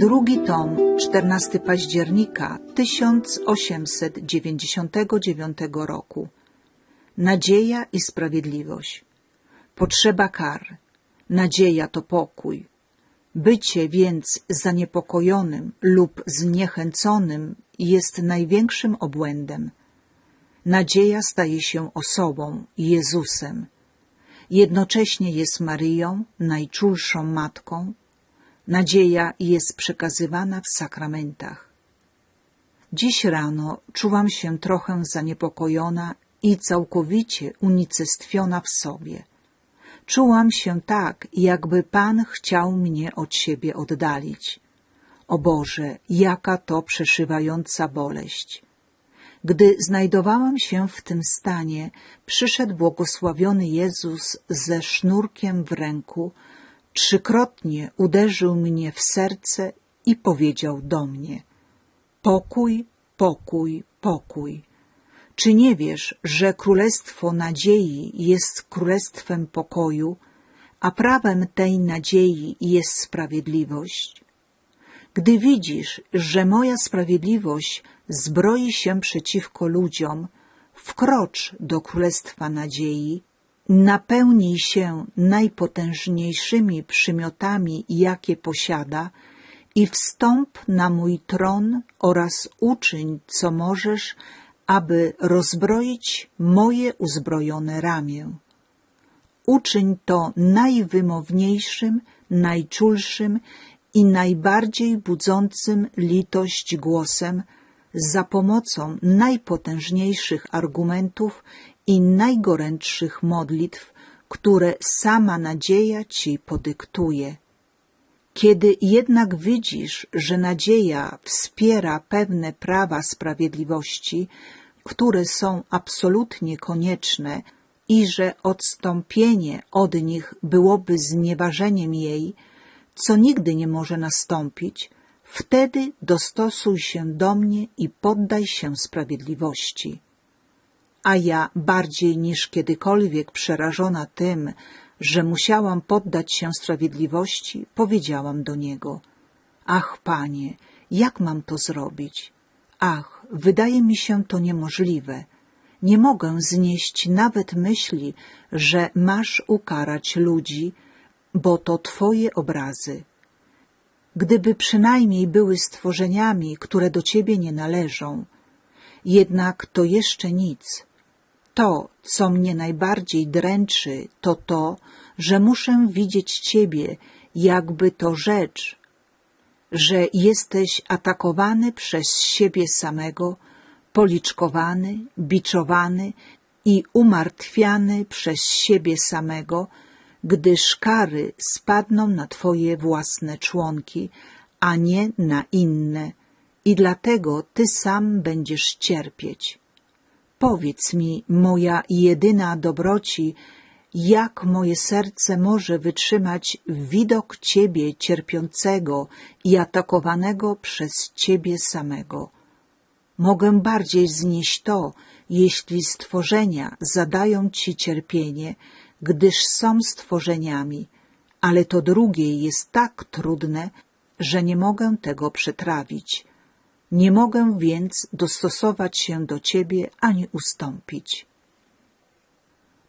Drugi tom, 14 października 1899 roku. Nadzieja i sprawiedliwość. Potrzeba kar. Nadzieja to pokój. Bycie więc zaniepokojonym lub zniechęconym jest największym obłędem. Nadzieja staje się osobą, Jezusem. Jednocześnie jest Maryją, najczulszą matką. Nadzieja jest przekazywana w sakramentach. Dziś rano czułam się trochę zaniepokojona i całkowicie unicestwiona w sobie. Czułam się tak, jakby Pan chciał mnie od siebie oddalić. O Boże, jaka to przeszywająca boleść! Gdy znajdowałam się w tym stanie, przyszedł błogosławiony Jezus ze sznurkiem w ręku, trzykrotnie uderzył mnie w serce i powiedział do mnie Pokój, pokój, pokój. Czy nie wiesz, że królestwo nadziei jest królestwem pokoju, a prawem tej nadziei jest sprawiedliwość? Gdy widzisz, że moja sprawiedliwość zbroi się przeciwko ludziom, wkrocz do królestwa nadziei, napełnij się najpotężniejszymi przymiotami, jakie posiada, i wstąp na mój tron oraz uczyń, co możesz, aby rozbroić moje uzbrojone ramię. Uczyń to najwymowniejszym, najczulszym i najbardziej budzącym litość głosem, za pomocą najpotężniejszych argumentów i najgorętszych modlitw, które sama nadzieja ci podyktuje. Kiedy jednak widzisz, że nadzieja wspiera pewne prawa sprawiedliwości, które są absolutnie konieczne i że odstąpienie od nich byłoby znieważeniem jej, co nigdy nie może nastąpić, wtedy dostosuj się do mnie i poddaj się sprawiedliwości. A ja bardziej niż kiedykolwiek przerażona tym, że musiałam poddać się sprawiedliwości, powiedziałam do niego: Ach, panie, jak mam to zrobić? Ach, wydaje mi się to niemożliwe. Nie mogę znieść nawet myśli, że masz ukarać ludzi, bo to twoje obrazy. Gdyby przynajmniej były stworzeniami, które do ciebie nie należą, jednak to jeszcze nic. To, co mnie najbardziej dręczy, to to, że muszę widzieć ciebie, jakby to rzecz, że jesteś atakowany przez siebie samego, policzkowany, biczowany i umartwiany przez siebie samego, gdyż kary spadną na twoje własne członki, a nie na inne, i dlatego ty sam będziesz cierpieć. Powiedz mi, moja jedyna dobroci, jak moje serce może wytrzymać widok Ciebie cierpiącego i atakowanego przez Ciebie samego. Mogę bardziej znieść to, jeśli stworzenia zadają Ci cierpienie, gdyż są stworzeniami, ale to drugie jest tak trudne, że nie mogę tego przetrawić. Nie mogę więc dostosować się do Ciebie ani ustąpić.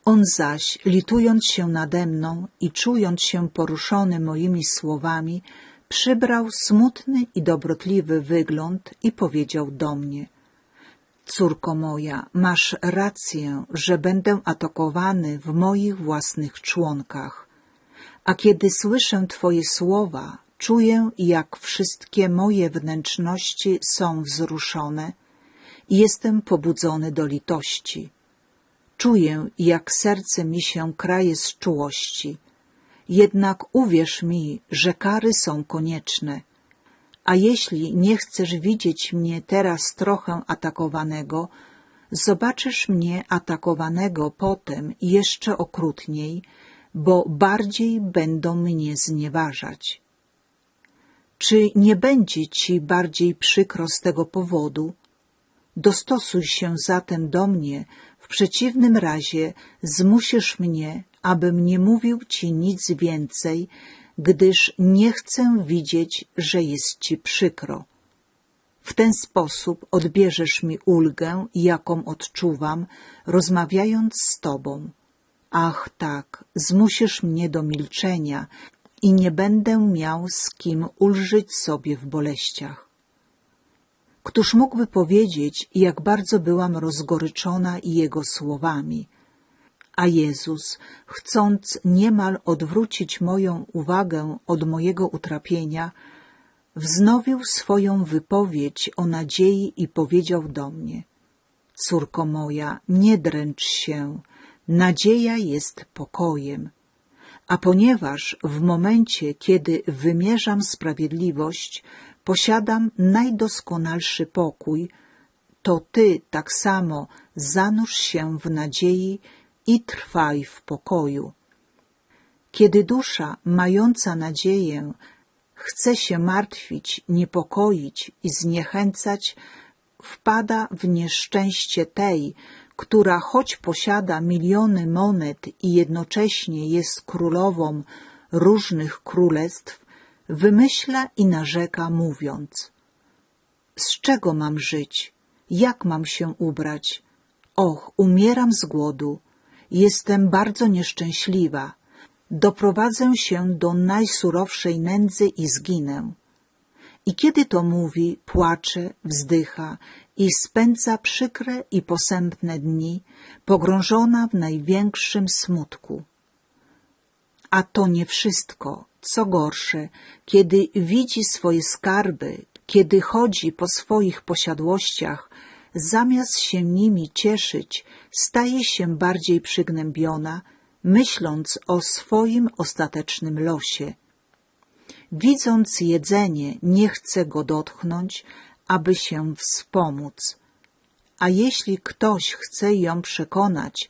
On zaś, litując się nade mną i czując się poruszony moimi słowami, przybrał smutny i dobrotliwy wygląd i powiedział do mnie — Córko moja, masz rację, że będę atakowany w moich własnych członkach. A kiedy słyszę Twoje słowa, czuję, jak wszystkie moje wnętrzności są wzruszone i jestem pobudzony do litości. Czuję, jak serce mi się kraje z czułości. Jednak uwierz mi, że kary są konieczne. A jeśli nie chcesz widzieć mnie teraz trochę atakowanego, zobaczysz mnie atakowanego potem jeszcze okrutniej, bo bardziej będą mnie znieważać. Czy nie będzie ci bardziej przykro z tego powodu? Dostosuj się zatem do mnie, w przeciwnym razie zmusisz mnie, abym nie mówił ci nic więcej, gdyż nie chcę widzieć, że jest ci przykro. W ten sposób odbierzesz mi ulgę, jaką odczuwam, rozmawiając z tobą. Ach tak, zmusisz mnie do milczenia i nie będę miał z kim ulżyć sobie w boleściach. Któż mógłby powiedzieć, jak bardzo byłam rozgoryczona Jego słowami? A Jezus, chcąc niemal odwrócić moją uwagę od mojego utrapienia, wznowił swoją wypowiedź o nadziei i powiedział do mnie — Córko moja, nie dręcz się, nadzieja jest pokojem. A ponieważ w momencie, kiedy wymierzam sprawiedliwość, posiadam najdoskonalszy pokój, to ty tak samo zanurz się w nadziei i trwaj w pokoju. Kiedy dusza mająca nadzieję chce się martwić, niepokoić i zniechęcać, wpada w nieszczęście tej, która choć posiada miliony monet i jednocześnie jest królową różnych królestw, wymyśla i narzeka, mówiąc Z czego mam żyć? Jak mam się ubrać? Och, umieram z głodu. Jestem bardzo nieszczęśliwa. Doprowadzę się do najsurowszej nędzy i zginę. I kiedy to mówi, płacze, wzdycha i spędza przykre i posępne dni, pogrążona w największym smutku. A to nie wszystko, co gorsze, kiedy widzi swoje skarby, kiedy chodzi po swoich posiadłościach, zamiast się nimi cieszyć, staje się bardziej przygnębiona, myśląc o swoim ostatecznym losie. Widząc jedzenie, nie chce go dotknąć, aby się wspomóc. A jeśli ktoś chce ją przekonać,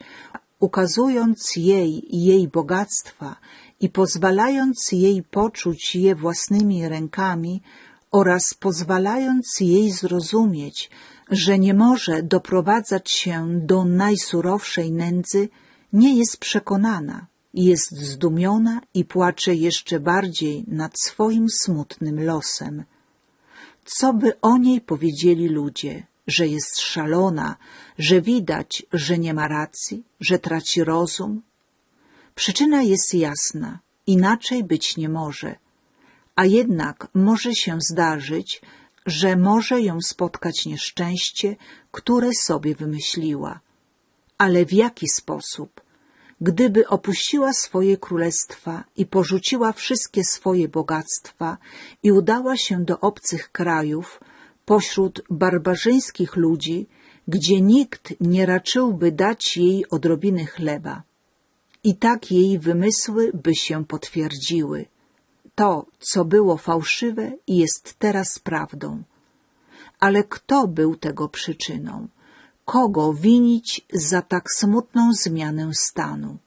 ukazując jej jej bogactwa i pozwalając jej poczuć je własnymi rękami oraz pozwalając jej zrozumieć, że nie może doprowadzać się do najsurowszej nędzy, nie jest przekonana, jest zdumiona i płacze jeszcze bardziej nad swoim smutnym losem. Co by o niej powiedzieli ludzie, że jest szalona, że widać, że nie ma racji, że traci rozum? Przyczyna jest jasna, inaczej być nie może, a jednak może się zdarzyć, że może ją spotkać nieszczęście, które sobie wymyśliła. Ale w jaki sposób? Gdyby opuściła swoje królestwa i porzuciła wszystkie swoje bogactwa i udała się do obcych krajów, pośród barbarzyńskich ludzi, gdzie nikt nie raczyłby dać jej odrobiny chleba. I tak jej wymysły by się potwierdziły. To, co było fałszywe, jest teraz prawdą. Ale kto był tego przyczyną? Kogo winić za tak smutną zmianę stanu?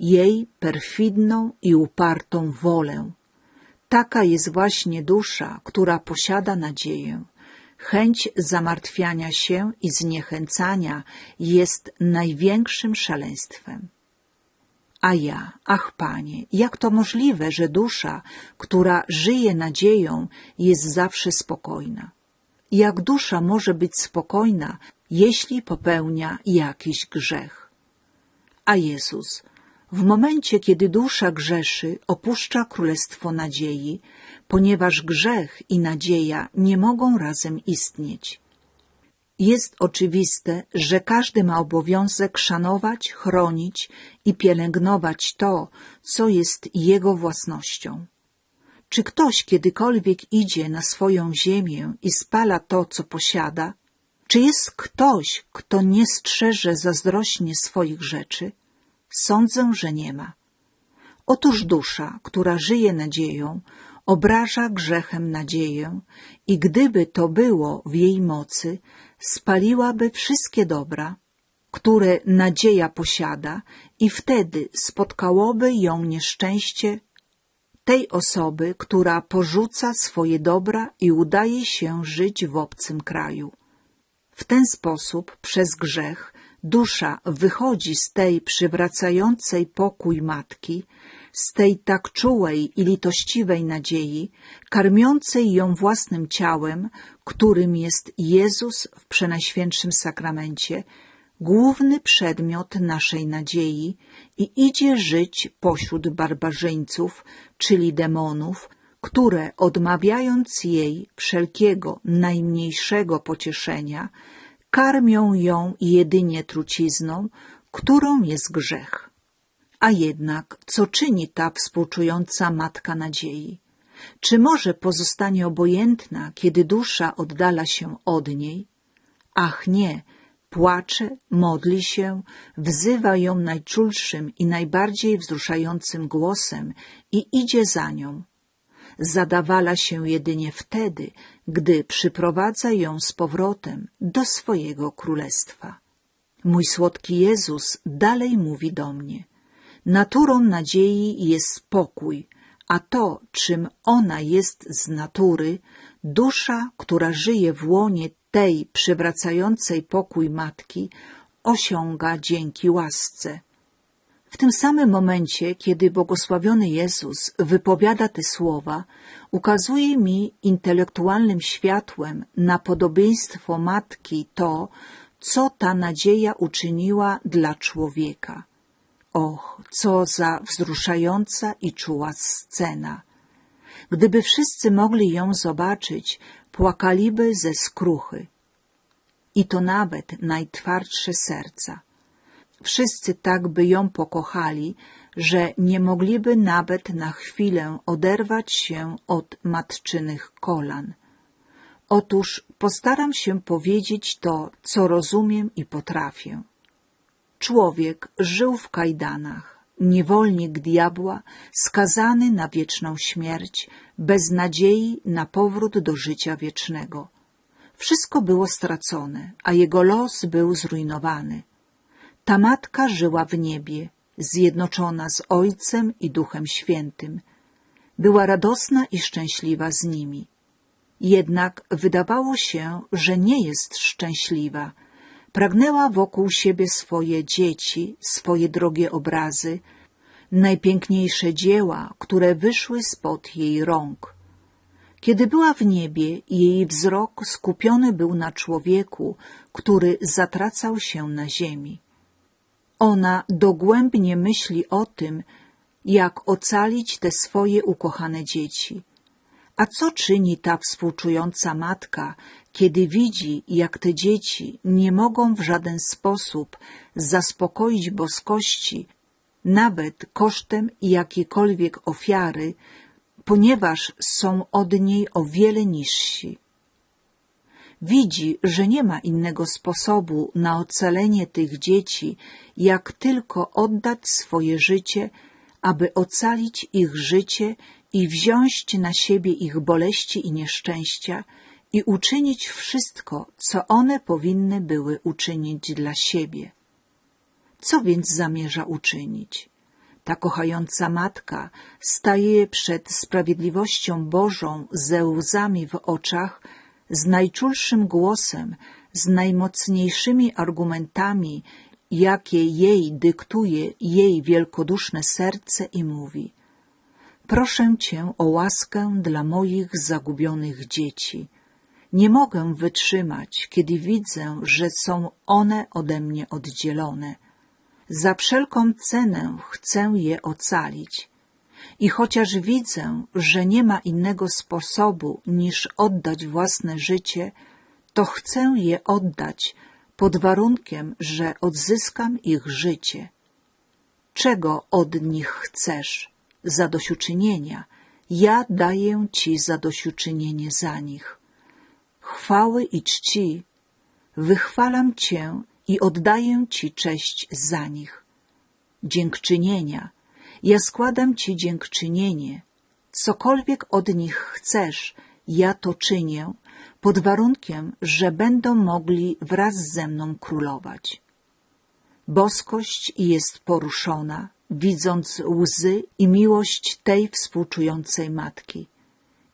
Jej perfidną i upartą wolę. Taka jest właśnie dusza, która posiada nadzieję. Chęć zamartwiania się i zniechęcania jest największym szaleństwem. A ja, ach panie, jak to możliwe, że dusza, która żyje nadzieją, jest zawsze spokojna? Jak dusza może być spokojna, jeśli popełnia jakiś grzech? A Jezus, w momencie, kiedy dusza grzeszy, opuszcza królestwo nadziei, ponieważ grzech i nadzieja nie mogą razem istnieć. Jest oczywiste, że każdy ma obowiązek szanować, chronić i pielęgnować to, co jest jego własnością. Czy ktoś kiedykolwiek idzie na swoją ziemię i spala to, co posiada? Czy jest ktoś, kto nie strzeże zazdrośnie swoich rzeczy? Sądzę, że nie ma. Otóż dusza, która żyje nadzieją, obraża grzechem nadzieję i gdyby to było w jej mocy, spaliłaby wszystkie dobra, które nadzieja posiada i wtedy spotkałoby ją nieszczęście tej osoby, która porzuca swoje dobra i udaje się żyć w obcym kraju. W ten sposób, przez grzech, dusza wychodzi z tej przywracającej pokój matki, z tej tak czułej i litościwej nadziei, karmiącej ją własnym ciałem, którym jest Jezus w Przenajświętszym Sakramencie, główny przedmiot naszej nadziei i idzie żyć pośród barbarzyńców, czyli demonów, które odmawiając jej wszelkiego najmniejszego pocieszenia, karmią ją jedynie trucizną, którą jest grzech. A jednak, co czyni ta współczująca matka nadziei? Czy może pozostanie obojętna, kiedy dusza oddala się od niej? Ach nie, płacze, modli się, wzywa ją najczulszym i najbardziej wzruszającym głosem i idzie za nią. Zadawala się jedynie wtedy, gdy przyprowadza ją z powrotem do swojego królestwa. Mój słodki Jezus dalej mówi do mnie. Naturą nadziei jest spokój, a to, czym ona jest z natury, dusza, która żyje w łonie tej przywracającej pokój matki, osiąga dzięki łasce. W tym samym momencie, kiedy błogosławiony Jezus wypowiada te słowa, ukazuje mi intelektualnym światłem na podobieństwo matki to, co ta nadzieja uczyniła dla człowieka. Och, co za wzruszająca i czuła scena! Gdyby wszyscy mogli ją zobaczyć, płakaliby ze skruchy. I to nawet najtwardsze serca. Wszyscy tak by ją pokochali, że nie mogliby nawet na chwilę oderwać się od matczynych kolan. Otóż postaram się powiedzieć to, co rozumiem i potrafię. Człowiek żył w kajdanach, niewolnik diabła, skazany na wieczną śmierć, bez nadziei na powrót do życia wiecznego. Wszystko było stracone, a jego los był zrujnowany. Ta matka żyła w niebie, zjednoczona z Ojcem i Duchem Świętym. Była radosna i szczęśliwa z nimi. Jednak wydawało się, że nie jest szczęśliwa. Pragnęła wokół siebie swoje dzieci, swoje drogie obrazy, najpiękniejsze dzieła, które wyszły spod jej rąk. Kiedy była w niebie, jej wzrok skupiony był na człowieku, który zatracał się na ziemi. Ona dogłębnie myśli o tym, jak ocalić te swoje ukochane dzieci. A co czyni ta współczująca matka, kiedy widzi, jak te dzieci nie mogą w żaden sposób zaspokoić boskości, nawet kosztem jakiejkolwiek ofiary, ponieważ są od niej o wiele niżsi. Widzi, że nie ma innego sposobu na ocalenie tych dzieci, jak tylko oddać swoje życie, aby ocalić ich życie i wziąć na siebie ich boleści i nieszczęścia i uczynić wszystko, co one powinny były uczynić dla siebie. Co więc zamierza uczynić? Ta kochająca matka staje przed sprawiedliwością Bożą ze łzami w oczach, z najczulszym głosem, z najmocniejszymi argumentami, jakie jej dyktuje jej wielkoduszne serce i mówi Proszę Cię o łaskę dla moich zagubionych dzieci. Nie mogę wytrzymać, kiedy widzę, że są one ode mnie oddzielone. Za wszelką cenę chcę je ocalić. I chociaż widzę, że nie ma innego sposobu niż oddać własne życie, to chcę je oddać pod warunkiem, że odzyskam ich życie. Czego od nich chcesz? Zadośćuczynienia. Ja daję Ci zadośćuczynienie za nich. Chwały i czci. Wychwalam Cię i oddaję Ci cześć za nich. Dziękczynienia – ja składam Ci dziękczynienie. Cokolwiek od nich chcesz, ja to czynię, pod warunkiem, że będą mogli wraz ze mną królować. Boskość jest poruszona, widząc łzy i miłość tej współczującej matki.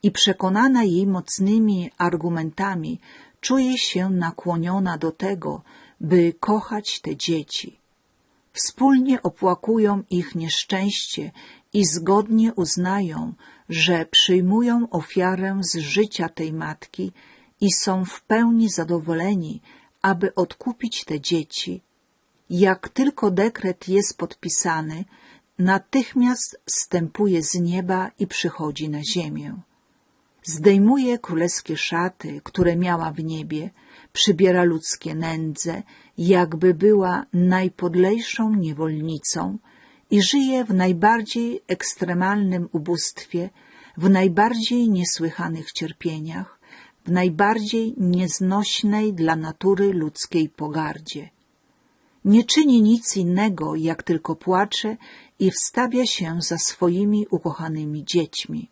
I przekonana jej mocnymi argumentami, czuje się nakłoniona do tego, by kochać te dzieci Wspólnie opłakują ich nieszczęście i zgodnie uznają, że przyjmują ofiarę z życia tej matki i są w pełni zadowoleni, aby odkupić te dzieci, jak tylko dekret jest podpisany, natychmiast wstępuje z nieba i przychodzi na ziemię. Zdejmuje królewskie szaty, które miała w niebie, przybiera ludzkie nędze, jakby była najpodlejszą niewolnicą i żyje w najbardziej ekstremalnym ubóstwie, w najbardziej niesłychanych cierpieniach, w najbardziej nieznośnej dla natury ludzkiej pogardzie. Nie czyni nic innego, jak tylko płacze i wstawia się za swoimi ukochanymi dziećmi.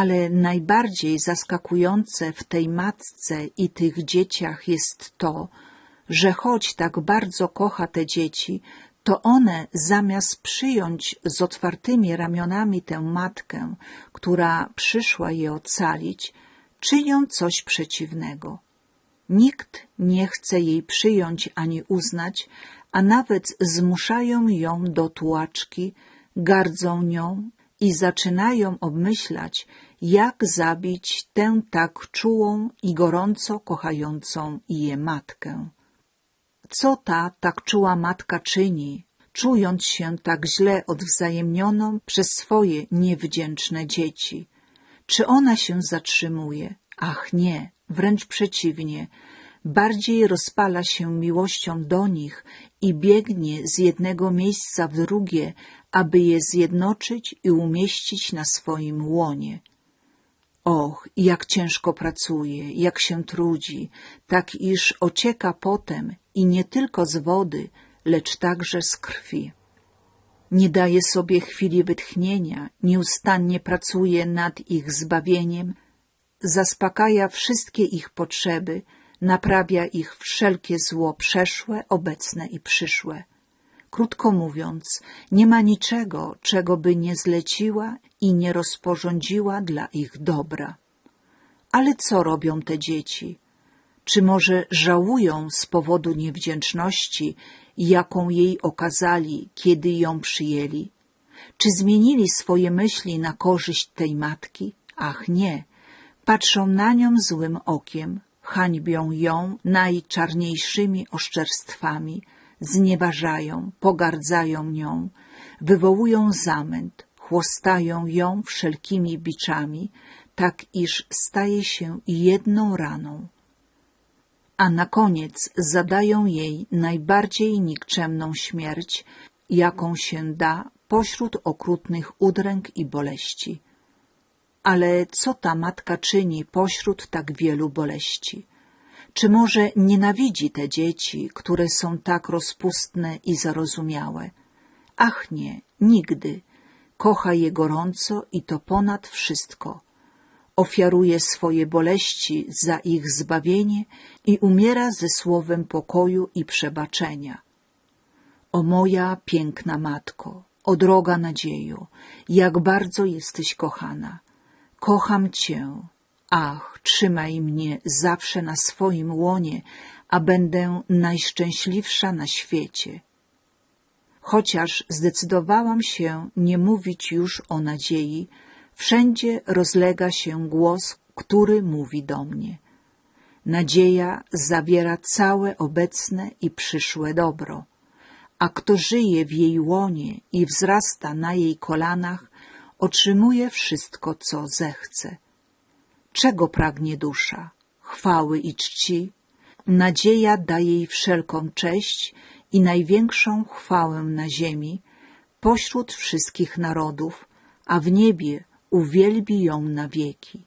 Ale najbardziej zaskakujące w tej matce i tych dzieciach jest to, że choć tak bardzo kocha te dzieci, to one zamiast przyjąć z otwartymi ramionami tę matkę, która przyszła je ocalić, czynią coś przeciwnego. Nikt nie chce jej przyjąć ani uznać, a nawet zmuszają ją do tułaczki, gardzą nią i zaczynają obmyślać, jak zabić tę tak czułą i gorąco kochającą je matkę. Co ta tak czuła matka czyni, czując się tak źle odwzajemnioną przez swoje niewdzięczne dzieci? Czy ona się zatrzymuje? Ach nie, wręcz przeciwnie, bardziej rozpala się miłością do nich i biegnie z jednego miejsca w drugie, aby je zjednoczyć i umieścić na swoim łonie. Och, jak ciężko pracuje, jak się trudzi, tak iż ocieka potem i nie tylko z wody, lecz także z krwi. Nie daje sobie chwili wytchnienia, nieustannie pracuje nad ich zbawieniem, zaspokaja wszystkie ich potrzeby, naprawia ich wszelkie zło przeszłe, obecne i przyszłe. Krótko mówiąc, nie ma niczego, czego by nie zleciła i nie rozporządziła dla ich dobra. Ale co robią te dzieci? Czy może żałują z powodu niewdzięczności, jaką jej okazali, kiedy ją przyjęli? Czy zmienili swoje myśli na korzyść tej matki? Ach nie, patrzą na nią złym okiem, hańbią ją najczarniejszymi oszczerstwami, znieważają, pogardzają nią, wywołują zamęt, chłostają ją wszelkimi biczami, tak iż staje się jedną raną. A na koniec zadają jej najbardziej nikczemną śmierć, jaką się da pośród okrutnych udręk i boleści. Ale co ta matka czyni pośród tak wielu boleści? Czy może nienawidzi te dzieci, które są tak rozpustne i zarozumiałe? Ach nie, nigdy. Kocha je gorąco i to ponad wszystko. Ofiaruje swoje boleści za ich zbawienie i umiera ze słowem pokoju i przebaczenia. O moja piękna matko, o droga nadzieju, jak bardzo jesteś kochana. Kocham Cię. Ach, trzymaj mnie zawsze na swoim łonie, a będę najszczęśliwsza na świecie. Chociaż zdecydowałam się nie mówić już o nadziei, wszędzie rozlega się głos, który mówi do mnie. Nadzieja zawiera całe obecne i przyszłe dobro, a kto żyje w jej łonie i wzrasta na jej kolanach, otrzymuje wszystko, co zechce. Czego pragnie dusza? Chwały i czci? Nadzieja da jej wszelką cześć i największą chwałę na ziemi, pośród wszystkich narodów, a w niebie uwielbi ją na wieki.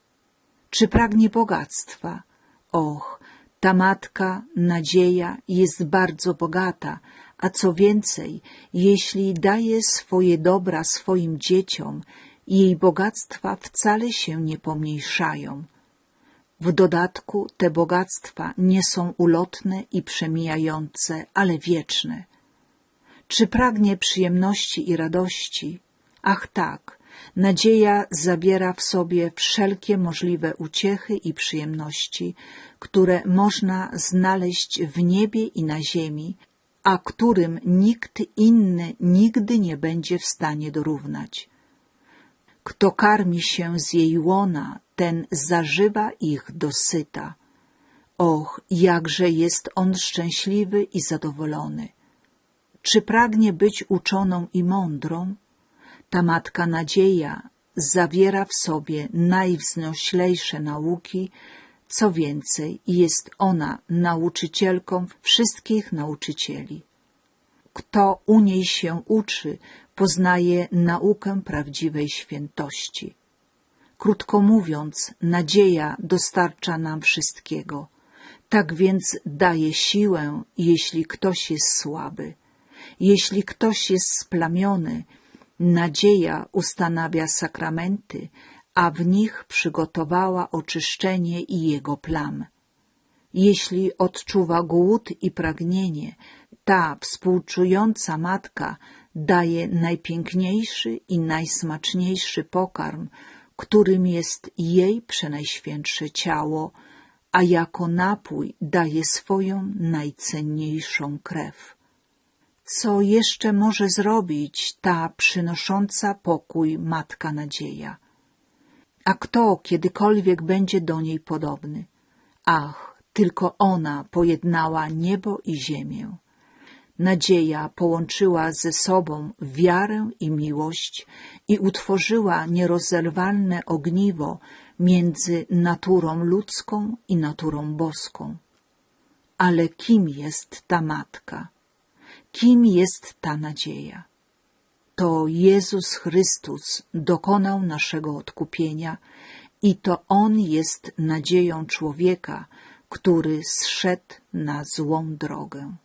Czy pragnie bogactwa? Och, ta matka, nadzieja, jest bardzo bogata, a co więcej, jeśli daje swoje dobra swoim dzieciom, jej bogactwa wcale się nie pomniejszają. W dodatku te bogactwa nie są ulotne i przemijające, ale wieczne. Czy pragnie przyjemności i radości? Ach tak, nadzieja zawiera w sobie wszelkie możliwe uciechy i przyjemności, które można znaleźć w niebie i na ziemi, a którym nikt inny nigdy nie będzie w stanie dorównać. Kto karmi się z jej łona, ten zażywa ich dosyta. Och, jakże jest on szczęśliwy i zadowolony. Czy pragnie być uczoną i mądrą? Ta matka nadzieja zawiera w sobie najwznioślejsze nauki, co więcej, jest ona nauczycielką wszystkich nauczycieli. Kto u niej się uczy, poznaje naukę prawdziwej świętości. Krótko mówiąc, nadzieja dostarcza nam wszystkiego. Tak więc daje siłę, jeśli ktoś jest słaby. Jeśli ktoś jest splamiony, nadzieja ustanawia sakramenty, a w nich przygotowała oczyszczenie i jego plam. Jeśli odczuwa głód i pragnienie, ta współczująca matka daje najpiękniejszy i najsmaczniejszy pokarm, którym jest jej przenajświętsze ciało, a jako napój daje swoją najcenniejszą krew. Co jeszcze może zrobić ta przynosząca pokój Matka Nadzieja? A kto kiedykolwiek będzie do niej podobny? Ach, tylko ona pojednała niebo i ziemię. Nadzieja połączyła ze sobą wiarę i miłość i utworzyła nierozerwalne ogniwo między naturą ludzką i naturą boską. Ale kim jest ta matka? Kim jest ta nadzieja? To Jezus Chrystus dokonał naszego odkupienia i to On jest nadzieją człowieka, który zszedł na złą drogę.